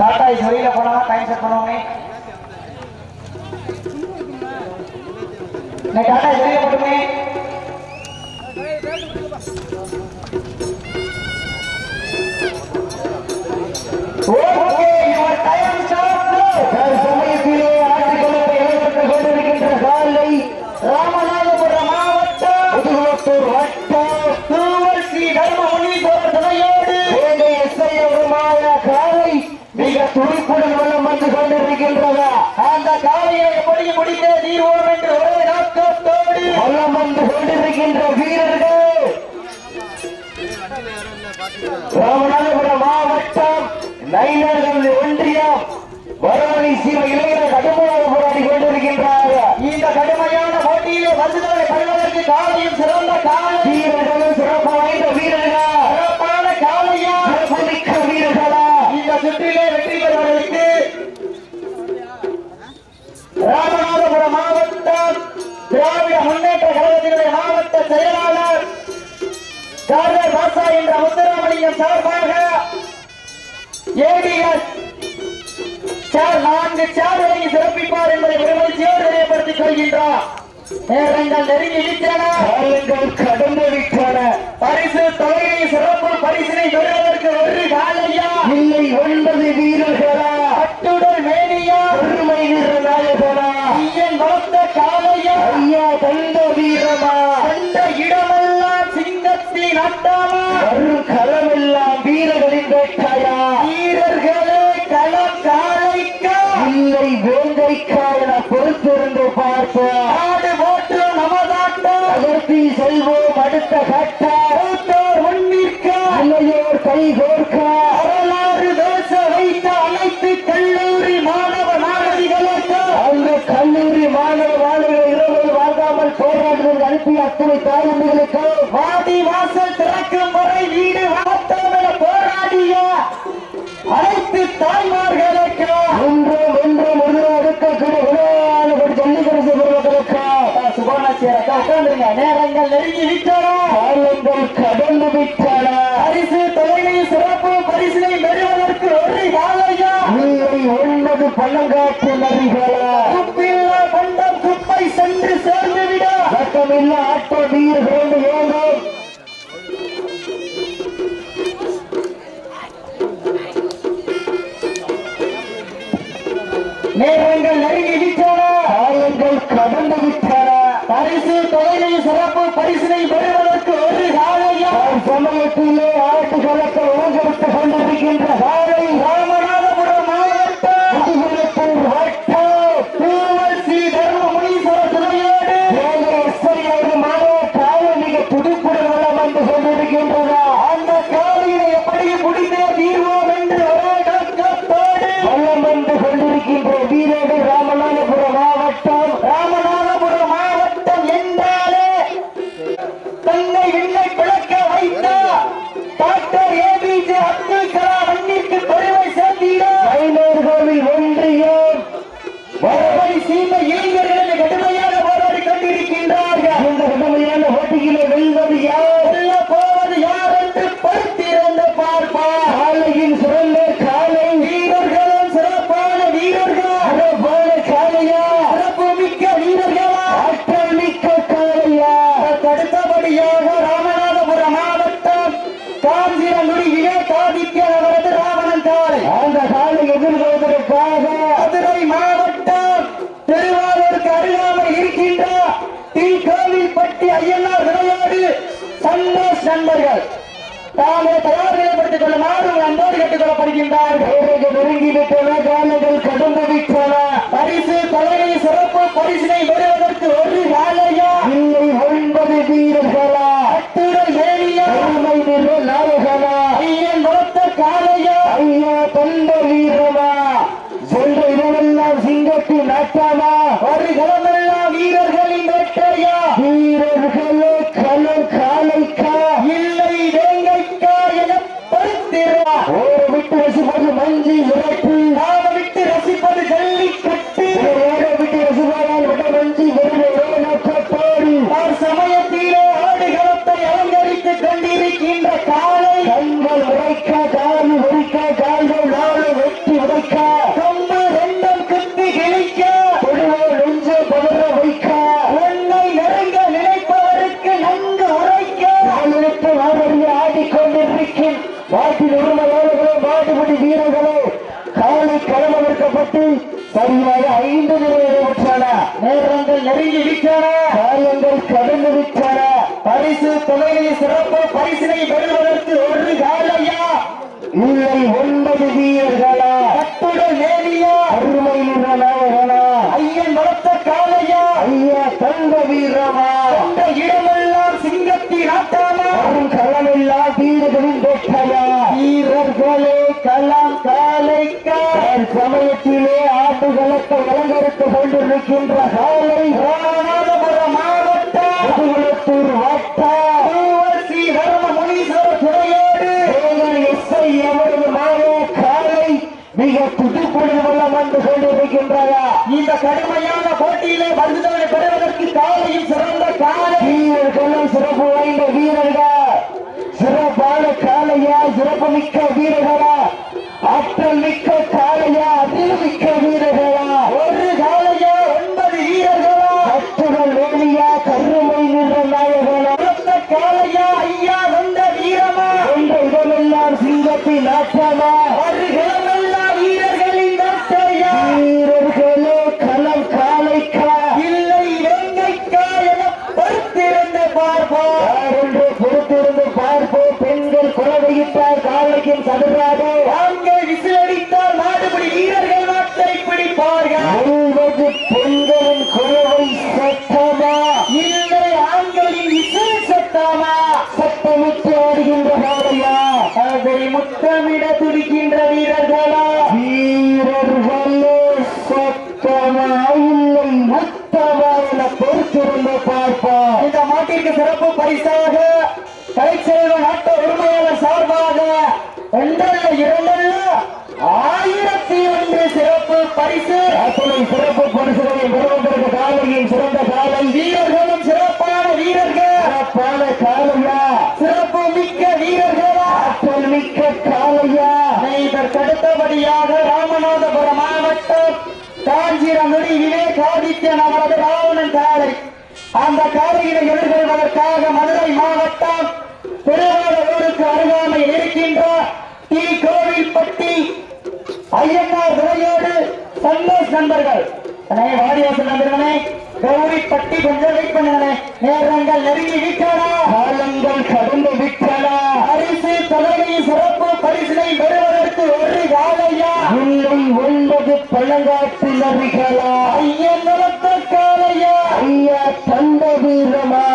டாடா இது வெளியில போனா டைம் செட் பண்ணுவோமே. நான் டாடா இது வெளியில போட்டுமே நோக்கத்தோடு வந்து கொண்டிருக்கின்ற வீரர்கள். ராமநாதபுரம் மாவட்டம் நைனர்கள் ஒன்றியம் வரவணி சீம இளைஞர் கடுமையாக போராடி கொண்டிருக்கின்றார்கள். இந்த கடுமையான போட்டியிலே பசுகளை பெறுவதற்கு காலையும் சிறந்த காலை என்ற முத்துராமலிங்கம் சார்பாக ஏடிஎஸ் சார் நான்கு சார் வழங்கி சிறப்பிப்பார் என்பதை பெருமதியோடு தெரியப்படுத்திக் கொள்கின்றார். நேரங்கள் நெருங்கி விட்டன கடந்து விட்டன பரிசு தொகையை சிறப்பு பரிசினை பெறுவதற்கு ஒரு காலையா? இல்லை ஒன்பது வீரர்களா? கட்டுடல் மேனியா? பெருமை வீர நாயகனா? ஐயன் வளர்த்த காலையா ஐயா தந்த வீரமா அந்த இடமெல்லாம் சிங்கத்தின் அட்டாமா வரும் களமெல்லாம் வீரர்களின் வேட்டாயா? வீரர்களே களம் காலைக்கா? இல்லை வேங்கைக்கா என பொறுத்திருந்து பார்ப்போம். ஆடு போட்டு நமதாட்டம் அதற்கு செல்வோம் அடுத்த கட்ட. மூத்தோர் முன்னிற்கா? இளையோர் கை கோர்க்க. வரலாறு பேச வைத்த அனைத்து கல்லூரி மாணவ மாணவிகளுக்கு அந்த கல்லூரி மாணவ மாணவிகள் இரவு வாங்காமல் அனுப்பிய தாய்மொழிகளுக்கு வாடி வாசல் திறக்கும் வரை வீடு வாத்தம் என போராடிய அனைத்து தாய்மார்களுக்கு ஒன்றும் ஒன்றும் ஒரு அடுக்கக்கூடிய விளையாடுகள் ஜல்லிக்கரசு பெறுவதற்கு சுபர்ணாச்சியர் அக்கா உட்காந்துருங்க நேரங்கள் நெருங்கி விட்டன? காலங்கள் கடந்து விட்டன. பரிசு தொகையை சிறப்பு பரிசினை பெறுவதற்கு ஒரு காலையா இல்லை ஒன்பது பள்ளங்காட்டு நரிகளா? குப்பில்ல பண்டம் குப்பை சென்று சேர்ந்து விட. சட்டமில்ல ஆட்ட வீரர்கள் ஏகம் நேரங்கள் நெருங்கி விட்டன காலங்கள் கடந்து விட்டன பரிசு தொகையை சிறப்பு பரிசினை பெறுவதற்கு ஒரு காலையா தாம் சமயத்திலே சொல்லத்தை உலகெடுத்துக் கொண்டிருக்கின்ற நண்பர்கள் தாமே தயார் நிலைப்படுத்திக் கொள்ளுமாறு அன்போடு கேட்டுக் கொள்ளப்படுகின்றார்கள். நெருங்கிவிட்டன காலங்கள் கடந்து விட்டன. பரிசு தலைமை சிறப்பு பரிசினை பெறுவதற்கு ஒரு வேலையா இல்லை ஒன்பது வீரர்களா விட்டன. காலங்கள் கடந்து விட்டன. பரிசு தொகையை சிறப்பு பரிசினை பெறுவதற்கு ஒரு காலையா? இல்லை ஒன்பது வீரர்களா? கட்டுடல் மேலியா அருமை நாயகனா? ஐயன் வளர்த்த காலையா ஐயா தங்க வீரமா? அந்த இடமெல்லாம் சிங்கத்தின் ஆட்டாமா? வரும் களமெல்லாம் வீரர்களின் வெற்றமா வீரர்களே களம் காலைக்கா சமயத்திலே ஆட்டுகளுக்கு அலங்கரித்துக் கொண்டிருக்கின்ற காலை இந்த கடுமையான போட்டியிலே பரிசுதவனை பெறுவதற்கு காலையும் சிறந்த காலை வீரர்களும் சிறப்பு வாய்ந்த வீரர்கள் சிறப்பான காலையா சிறப்பு மிக்க வீரர்களா ஆற்றல் மிக்க காலையா அதை முத்தமிட துடிக்கின்ற வீரர்களா? வீரர்களே சட்டமா இல்லை முத்தமா என பொறுத்திருந்து பார்ப்போம் இந்த மாட்டிற்கு சிறப்பு பரிசாக கலைச்செல்வ நாட்ட உரிமையாளர் சார்பாக ஒன்றல்ல இரண்டல்ல ஆயிரத்தி ஒன்று சிறப்பு பரிசு. அத்தனை சிறப்பு பரிசுகளை பெறுவதற்கு காலையின் சிறந்த காலை. வீரர்களும் சிறப்பான வீரர்கள் சிறப்பான காலையா சிறப்பு மிக்க வீரர்களா ஆற்றல் மிக்க காலையா இதற்கு அடுத்தபடியாக ராமநாதபுரம் மாவட்டம் காஞ்சிரங்குடி விவேகாதித்யன் அவரது ராவணன் காலை. அந்த காலையினை எதிர்கொள்வதற்காக மதுரை மாவட்டம் திருவாரூருக்கு அருகாமையில் இருக்கின்ற டி. கோவில்பட்டி ஐயனார் துறையோடு சந்தோஷ் நண்பர்கள். வாடிவாசல் நண்பர்களே கௌரிப்பட்டி கொஞ்சம் வெயிட் பண்ணுங்களே. நேரங்கள் நெருங்கி விட்டனா. காலங்கள் கடந்து விட்டன. பரிசு தொகையை சிறப்பு பரிசினை காலையா இல்லை ஒன்பது பழங்காட்டு நரிகளா ஐயன் வளர்த்த காலையா ஐயா தந்த வீரமா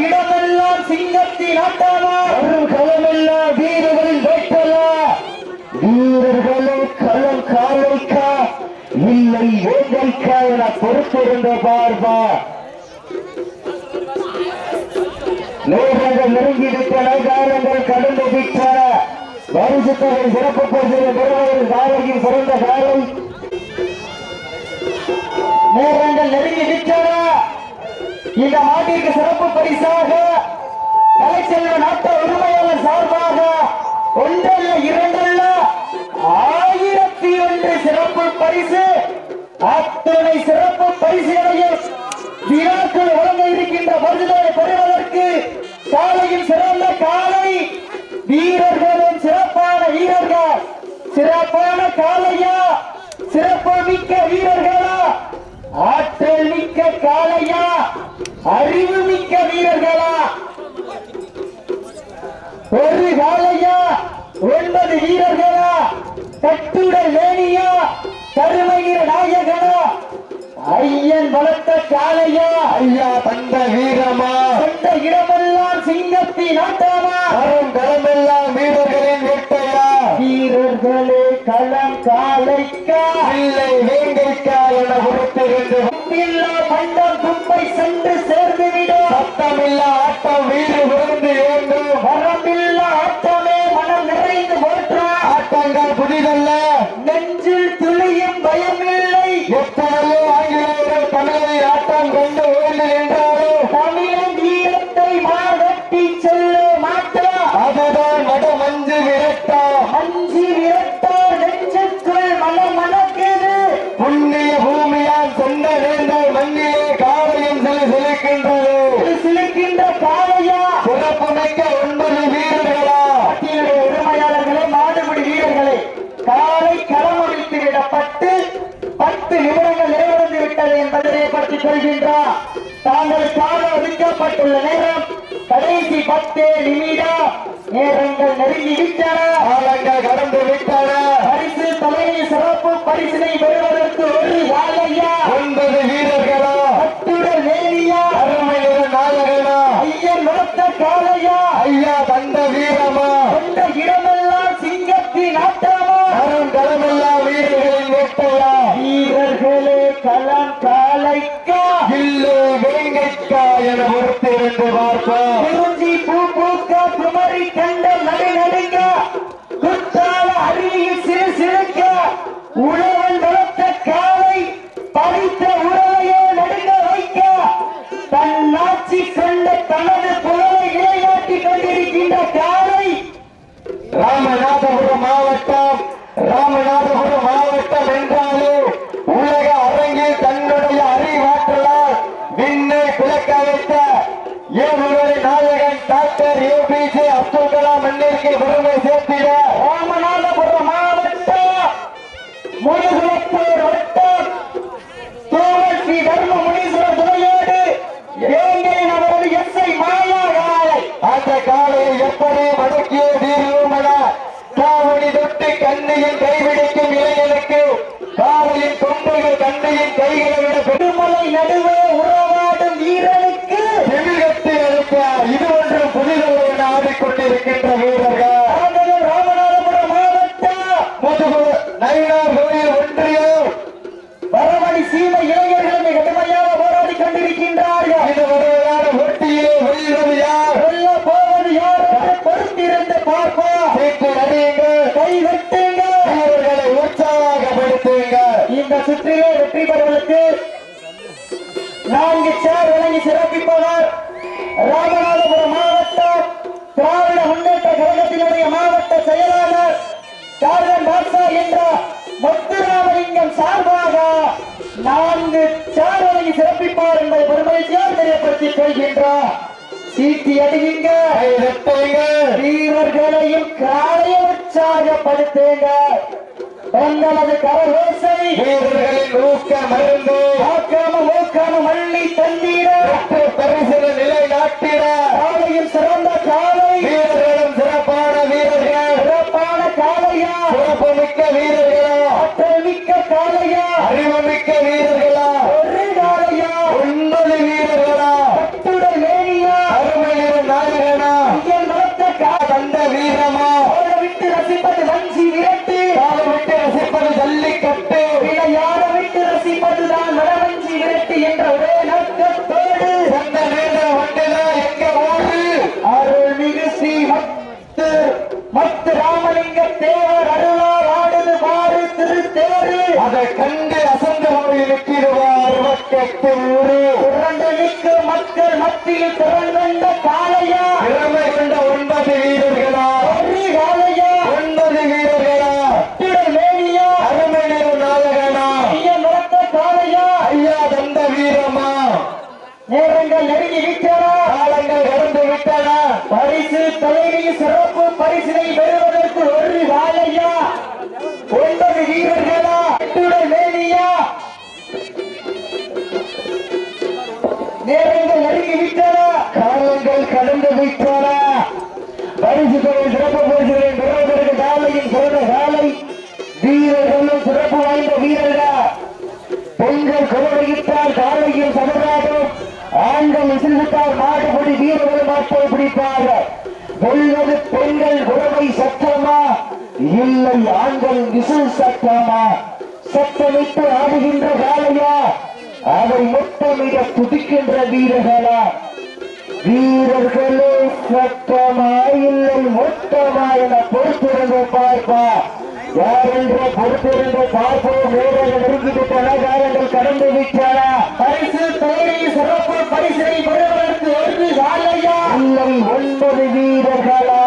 இடமெல்லாம் சிங்கத்தின் ஆட்டாமா? வரும் களமெல்லாம் வீரர்களின் வேட்டலா வீரர்களே களம் காலைக்கா? இல்லை வேங்கைக்கா என பொறுத்திருந்த பார்பா பரிசுத்தவன் சிறப்பு பரிசு பெறுவதில் காலையில் சிறந்த காலம். நேரங்கள் நெருங்கி விட்டன இந்த மாட்டிற்கு சிறப்பு பரிசாக கலைச்செல்வ நாட்ட உரிமையாளர் சார்பாக ஒன்றல்ல இரண்டல்ல ஆயிரத்தி ஒன்று சிறப்பு பரிசு. அத்தனை சிறப்பு பரிசுகளையும் விழாக்கள் வழங்க இருக்கின்ற பரிசுகளை பெறுவதற்கு காலையில் சிறந்த காலை வீரர்களும் சிறப்பான வீரர்கள். சிறப்பான காலையா சிறப்பு மிக்க வீரர்களா. ஆற்றல் மிக்க காளையா. அறிவு மிக்க வீரர்களா. ஒரு காளையா. ஒன்பது வீரர்களா. கட்டுடல் வேணியா கருமையிற நாயகனா. ஐயன் வளர்த்த காளையா ஐயா தந்த வீரமா? அந்த இடமெல்லாம் சிங்கத்தின் ஆட்டாமா வரும் களமெல்லாம் வீரர்களின் வேட்டையா? வீரர்களே களம் காளைக்கா இல்லை வேங்கைக்கா என பொறுத்திருந்து இல்லா மண்டம் கும்பை சென்று சேர்ந்துவிடும் சத்தமில்லா ஆட்டம் வீடு விழுந்து வேண்டும் வரம்பில்லா ஆட்டமே மனம் நிறைந்து போற்றா ஆட்டங்கள் புதிதல்ல. கிடைக்க ஒன்பது வீரர்களா? உரிமையாளர்களே மாடுபிடி வீரர்களே காலை களமொழித்து விடப்பட்டு பத்து நிமிடங்கள் நிறைவடைந்து விட்டது என்பதை பற்றி சொல்கின்றார் தாங்களுக்காக ஒதுக்கப்பட்டுள்ள நேரம் கடைசி பத்து நிமிடம். நேரங்கள் நெருங்கி விட்டன. காலங்கள் கடந்து விட்டன. பரிசு தலைமை சிறப்பு பரிசினை பெறுவதற்கு ஒரு யாழையா ஒன்பது வீரர் வளர்த்த காளையா? ஐயா தந்த வீரமா? கொண்ட இடமெல்லாம் சிங்கத்தின் ஆட்டமா அரும் களமெல்லாம் வீரர்களின் வேட்டையா? வீரர்களே களம் காளைக்கா? இல்லை வேங்கைக்கா என பொறுத்திருந்து பார்ப்போம் குறிஞ்சி பூ பூக்க குமரி கண்ட நடு நடுங்க? குற்றால அருவியில் சிறு ராமநாதபுரம் மாவட்டம் என்றாலே உலக அரங்கில் தன்னுடைய அறிவாற்றலால் விண்ணை பிளக்க வைத்த ஏவுகணை நாயகன் டாக்டர் ஏபிஜே அப்துல் கலாம் மண்ணிற்கு பெருமை சேர்த்திட ஒன்றிய தெரியப்படுத்திக் கொள்கின்றார் சீட்டி அடியுங்க வீரர்களையும் காலைய உற்சாகப்படுத்துங்க. உங்களது கரவேசை வீரர்களின் ஊக்க மருந்து. ஆக்காம மூக்காம மல்லி தண்ணீர பரிசில நிலை நாட்டிட. காலையில் சிறந்த காலை வீரர்களும் சிறப்பான வீரர்கள். சிறப்பான காலையா சிறப்புமிக்க வீரர்களா ஆற்றல் மிக்க காலையா அறிவுமிக்க வீரர்களா ஒரு காலையா ஒன்பது வீரர்களா கட்டுடல் மேனியா அருமை நிற நாயகனா ஐயன் வளர்த்த காலை தந்த வீரமா விட்டு ரசிப்பது வஞ்சி விரட்டு காலை விட்டு ரசிப்பது ஜல்லிக்கட்டு விளையாட விட்டு ரசிப்பதுதான் வடவஞ்சி விரட்டு என்ற ஒரே நோக்கத்தோடு சொந்த நேர வண்டிதா எங்க ஊரு? அருள்மிகு ஸ்ரீ மத்து மத்து ராமலிங்க தேவர் அருளால் ஆடுது மாறு திருத்தேரு அதை கண்டு அசந்து போய் நிற்கிறவார் மக்கத்து ஊரு. திரண்டு நிற்கும் மக்கள் மத்தியில் திறந்த காளையா திறமை கொண்ட ஒன்பது வீரர்களா ஒரு காளையா ஒன்பது வீரர்களா திடல் மேனியா அருமை நிற நாயகனா ஐயன் வளர்த்த காளையா ஐயா தந்த வீரமா நேரங்கள் நெருங்கி விட்டன காலங்கள் கடந்து விட்டன பரிசு தலைவி சிறப்பு பரிசினை பெறுவதற்கு ஒரு வாழையா? ஒன்பது வீரர்களா? திடல் மேனியா நேரங்கள் நெருங்கி விட்டன காலங்கள் கடந்து விட்டன. பரிசு தொகை சிறப்பு பரிசுகளை பெறுவதற்கு காலையின் சிறந்த காலை. வீரர்களும் சிறப்பு வாய்ந்த வீரர்கள். பெண்கள் குரவையிட்டால் காலையில் சமராஜம் ஆண்கள் இசைவிட்டால் நாட்டுப்படி வீரர்கள் மாற்றம் பிடிப்பார்கள். குரவை சத்தமா இல்லை ஆண்கள் விசில் சத்தமா சத்தமிட்டு ஆடுகின்ற காலையா அதை முத்தமிட துதிக்கின்ற வீரர்களா? வீரர்களே சத்தமா? இல்லை மொத்தமா என பொறுத்திருந்து பார்ப்பா. யார் என்ற பொறுத்திருந்து பார்ப்போம்? வீரர்கள் நெருங்கிவிட்டன காலங்கள் கடந்து விட்டன பரிசு தலைவி சிறப்பு பரிசினை பெறுவதற்கு ஒரு காளையா இல்லை ஒன்பது வீரர்களா?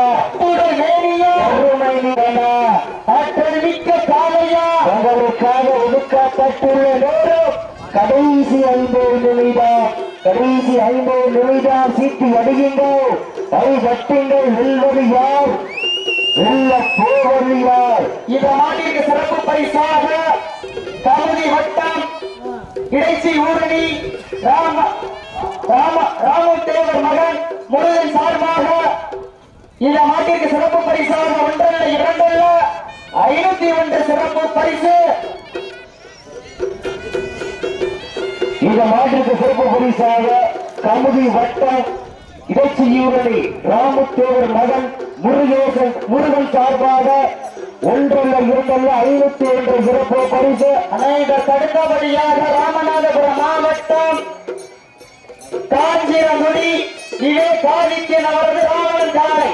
கடைசி ஐம்பது நிமிடம். கடைசி ஐம்பது நிமிடம் சீட்டு அடியுங்கள். கை கட்டுங்கள் வெல்வது யார்? வெல்ல போவது யார் இந்த மாட்டிற்கு சிறப்பு பரிசாக கமுதி வட்டம் இடைச்சி ஊரணி ராம ராம ராமதேவர் மகன் முருகன் சார்பாக இந்த மாட்டிற்கு சிறப்பு பரிசாக ஒன்றல்ல இரண்டல்ல ஐநூத்தி ஒன்று சிறப்பு பரிசு. இந்த மாட்டிற்கு சிறப்பு பரிசாக கமுதி வட்டம் இடைச்சியூரணி ராமத்தேவர் மகன் முருகேசன் முருகன் சார்பாக ஒன்றல்ல இரண்டல்ல ஐநூத்தி ஒன்று சிறப்பு பரிசு. அனைவர் தடுத்தபடியாக ராமநாதபுரம் மாவட்டம் காஞ்சிரமுடி விவேகாதித்யன் அவரது ராவணன் காலை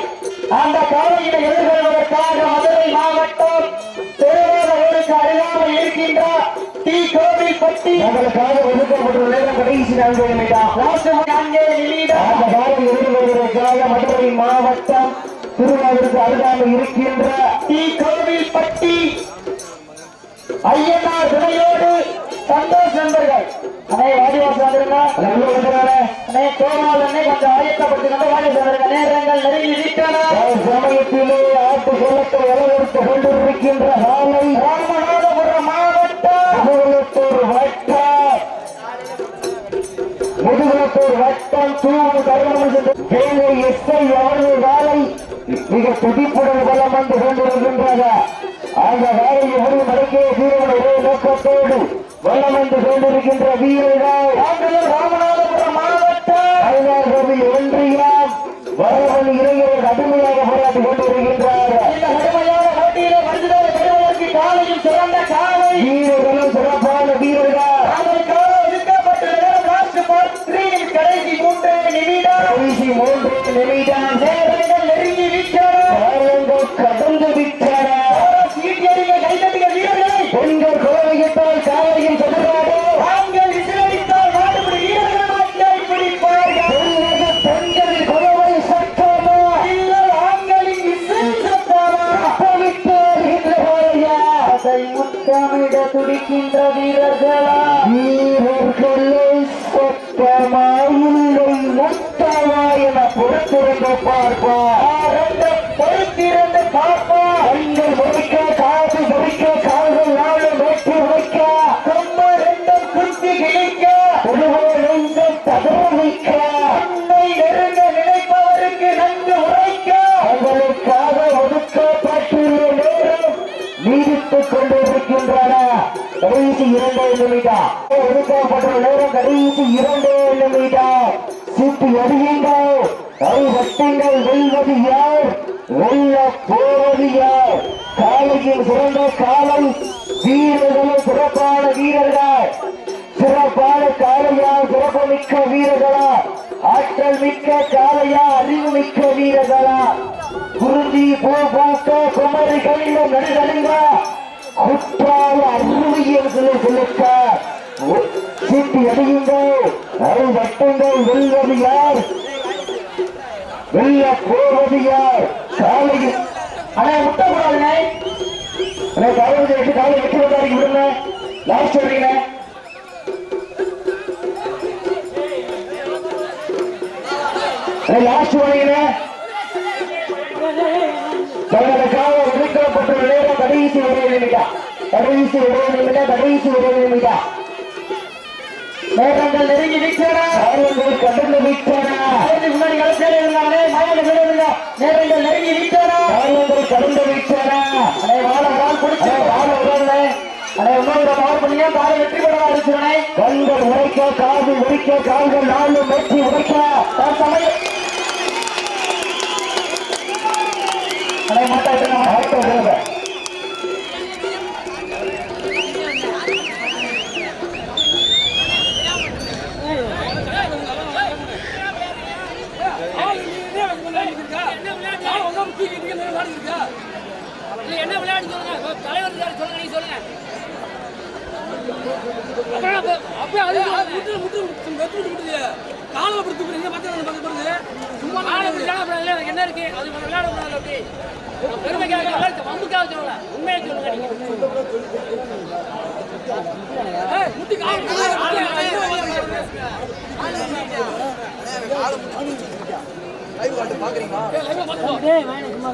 அந்த காலையினை எதிர்கொள்வதற்காக மதுரை மாவட்டம் திருவாரூருக்கு அருகாமல் இருக்கின்ற டி. கோவில்பட்டி. தங்களுக்காக ஒதுக்கப்பட்டுள்ள நேரம் கடைசி நான்கு அந்த காலம் எதிர்கொள்வதற்காக மதுரை மாவட்டம் திருவாரூருக்கு அருகாமல் இருக்கின்ற டி. கோவில்பட்டி. ஐயனார் துணையோடு சந்தோஷ் நண்பர்கள். அண்ணே வாடிவாசம் வந்துருங்க. அண்ணே கோமால் அண்ணே கொஞ்சம் ஆயத்தப்படுத்தினால வாடிவாசம் வந்துருங்க நேரங்கள் நெருங்கி விட்டன. சமயத்திலே ஆட்டு குளத்தை வளர்த்து கொண்டிருக்கின்ற சாலை ராமநாதபுரம் மாவட்டம் முதுகுளத்தூர் வட்டம். முதுகுளத்தூர் வட்டம் தூவு தருணம் வேலை எஸ்ஐ அவர்கள் வேலை மிக துடிப்புடன் பலம் வந்து கொண்டிருக்கின்றது அந்த வேலையை ஒரு மடக்கே வீரர்கள் ஒரே நோக்கத்தோடு வளம் வந்து கொண்டிருக்கின்ற வீரர்கள். நாங்களும் கண்கள் முடிக்க காது முடிக்க கால்கள் நாடு வெட்டி வைக்க கொம்ப ரெண்டும் குத்தி கிழிக்க பொதுவோ நெஞ்சம் வைக்க நெருங்க நினைப்பவருக்கு நன்கு உரைக்க அவளுக்காக ஒதுக்கப்பட்டுள்ள நேரம் நீடித்துக் கொண்டிருக்கின்றன. கடைசி இரண்டே நிமிடம். ஒதுக்கப்பட்டுள்ள நேரம் கடைசி இரண்டே நிமிடம். சீட்டு எறியுங்கள் கை வெல்வது யார்? வெல்ல சிறந்த காலம் வீரர்களும் சிறப்பான வீரர்கள்? சிறப்பான காலையா சிறப்பு மிக்க வீரர்களா? ஆற்றல் மிக்க காலையா அறிவு மிக்க வீரர்களா? குருதி பூ பூக்க குமரி கண்டம் நடுகடுங்க குற்றால அருவியம் செலுத்த சீட்டி அடியுங்கள் அருள் வட்டங்கள் வெல்வது யார்? வெல்ல போவது யார்? காலையில் ஆனா முட்டக்கூடாதுண்ணே அண்ணே, காலை வந்து எட்டு காலை எட்டு வந்தாரு விடுங்க லாஸ்ட் சொல்றீங்க? லாஸ்ட் வரீங்க தங்களுக்காக ஒதுக்கப்பட்டுள்ள நேரம் கடைசி ஒரே நிமிடம். கடைசி ஒரே நிமிடம் கடைசி ஒரே நிமிடம். நேரங்கள் நெருங்கி விட்டன காரியங்கள் கடந்து அதுக்கு முன்னாடி கலப்பையில இருந்தாங்களே மாயல விடுங்க நேரங்கள் நெருங்கி காரியங்கள் கடந்து விட்டன அடே வாழ வாழ அண்ணே, வாழ விடலை. அடே இன்னொரு பவர் பண்ணியா காலை வெற்றி பெறவா அடிச்சுடனே கண்கள் உரைக்க காது உரிக்க கால்கள் நாளும் வெற்றி உரைக்க தற்சமயம் அடே என்ன விளையாட்டு சொல்லுங்க தலைவர் இருக்காரு, சொல்லுங்க நீங்க சொல்லுங்க அப்புறம் அப்ப- அப்ப அது முட்டு முட்டு வெத்து விட்டு விட்டுது காலை பிடித்து போறீங்க மத்த பக்கம் போறது சும்மா காலை எனக்கு என்ன இருக்கு அது விளையாட கூடாது அப்படி பெருமைக்காக வம்புக்காக சொல்லல உண்மையை சொல்லுங்க முட்டி காலை லைவா பார்த்து போ.